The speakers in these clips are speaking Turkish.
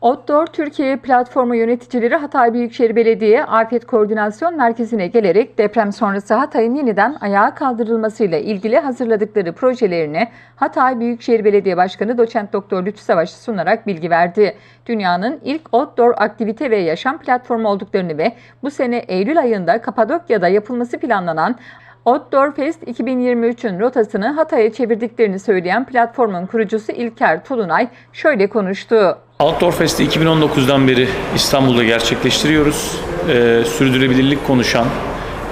Outdoor Türkiye platformu yöneticileri Hatay Büyükşehir Belediye Afet Koordinasyon Merkezi'ne gelerek deprem sonrası Hatay'ın yeniden ayağa kaldırılmasıyla ilgili hazırladıkları projelerini Hatay Büyükşehir Belediye Başkanı Doçent Doktor Lütfü Savaş sunarak bilgi verdi. Dünyanın ilk outdoor aktivite ve yaşam platformu olduklarını ve bu sene Eylül ayında Kapadokya'da yapılması planlanan Outdoor Fest 2023'ün rotasını Hatay'a çevirdiklerini söyleyen platformun kurucusu İlker Tulunay şöyle konuştu. Outdoor Fest'i 2019'dan beri İstanbul'da gerçekleştiriyoruz. Ee, sürdürülebilirlik konuşan,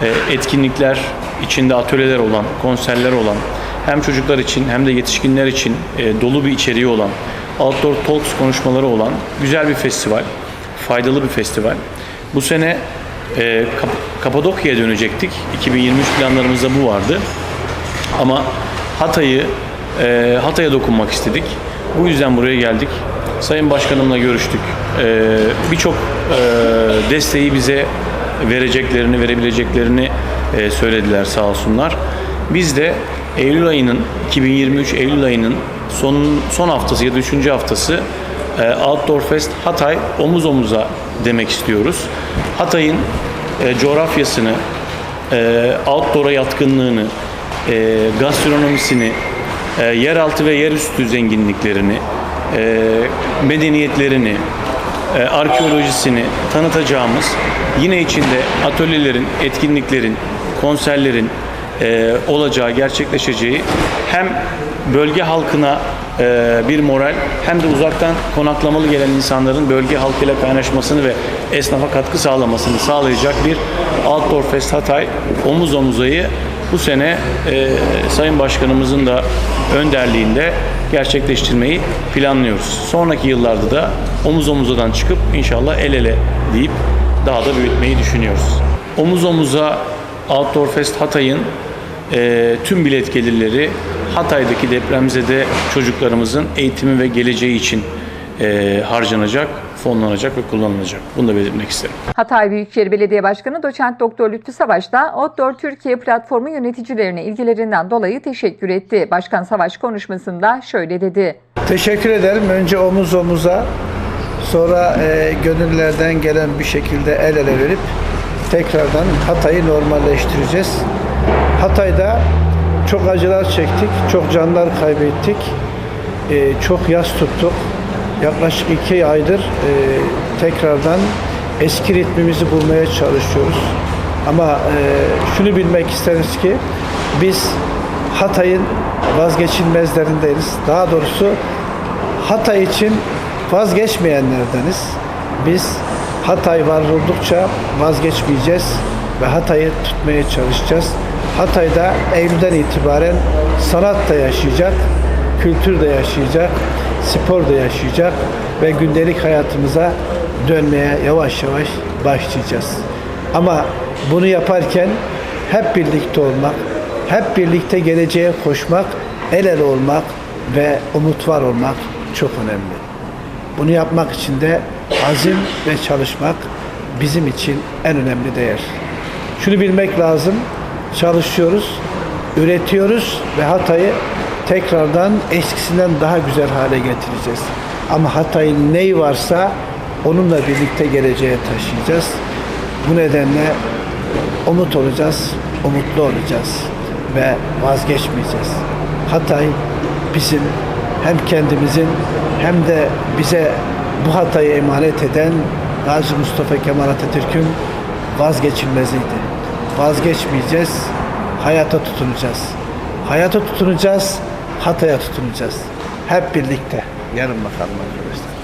e, etkinlikler, içinde atölyeler olan, konserler olan, hem çocuklar için hem de yetişkinler için e, dolu bir içeriği olan, Outdoor Talks konuşmaları olan güzel bir festival, faydalı bir festival. Bu sene e, Kapadokya'ya dönecektik. 2023 planlarımızda bu vardı. Ama Hatay'ı e, Hatay'a dokunmak istedik. Bu yüzden buraya geldik. Sayın Başkanımla görüştük. E, Birçok e, desteği bize vereceklerini, verebileceklerini e, söylediler sağ olsunlar. Biz de Eylül ayının, 2023 Eylül ayının son, son haftası ya da üçüncü haftası e, Outdoor Fest Hatay omuz omuza demek istiyoruz. Hatay'ın e, coğrafyasını, e, outdoor'a yatkınlığını, e, gastronomisini, e, yeraltı ve yerüstü zenginliklerini, e, medeniyetlerini, e, arkeolojisini tanıtacağımız yine içinde atölyelerin, etkinliklerin, konserlerin e, olacağı, gerçekleşeceği hem bölge halkına e, bir moral hem de uzaktan konaklamalı gelen insanların bölge halkıyla kaynaşmasını ve esnafa katkı sağlamasını sağlayacak bir Outdoor Fest Hatay omuz omuzayı bu sene e, Sayın Başkanımızın da önderliğinde gerçekleştirmeyi planlıyoruz. Sonraki yıllarda da omuz omuzadan çıkıp inşallah el ele deyip daha da büyütmeyi düşünüyoruz. Omuz omuza Outdoor Fest Hatay'ın e, tüm bilet gelirleri Hatay'daki depremzede çocuklarımızın eğitimi ve geleceği için e, harcanacak, fonlanacak ve kullanılacak. Bunu da belirtmek isterim. Hatay Büyükşehir Belediye Başkanı Doçent Doktor Lütfü Savaş da Outdoor Türkiye platformu yöneticilerine ilgilerinden dolayı teşekkür etti. Başkan Savaş konuşmasında şöyle dedi. Teşekkür ederim. Önce omuz omuza, sonra e, gönüllerden gelen bir şekilde el ele verip tekrardan Hatay'ı normalleştireceğiz. Hatay'da çok acılar çektik, çok canlar kaybettik, e, çok yas tuttuk. Yaklaşık iki aydır e, tekrardan eski ritmimizi bulmaya çalışıyoruz. Ama e, şunu bilmek isteriz ki biz Hatay'ın vazgeçilmezlerindeniz. Daha doğrusu Hatay için vazgeçmeyenlerdeniz. Biz Hatay var oldukça vazgeçmeyeceğiz ve Hatay'ı tutmaya çalışacağız. Hatay'da Eylül'den itibaren sanat da yaşayacak, kültür de yaşayacak, spor da yaşayacak ve gündelik hayatımıza dönmeye yavaş yavaş başlayacağız. Ama bunu yaparken hep birlikte olmak, hep birlikte geleceğe koşmak, el ele olmak ve umut var olmak çok önemli. Bunu yapmak için de azim ve çalışmak bizim için en önemli değer. Şunu bilmek lazım, çalışıyoruz, üretiyoruz ve Hatay'ı tekrardan eskisinden daha güzel hale getireceğiz. Ama Hatay'ın neyi varsa onunla birlikte geleceğe taşıyacağız. Bu nedenle umut olacağız, umutlu olacağız ve vazgeçmeyeceğiz. Hatay bizim hem kendimizin hem de bize bu Hatay'ı emanet eden Gazi Mustafa Kemal Atatürk'ün vazgeçilmeziydi. Vazgeçmeyeceğiz, hayata tutunacağız. Hayata tutunacağız, Hatay'a tutunacağız. Hep birlikte. Yarın bakalım arkadaşlar.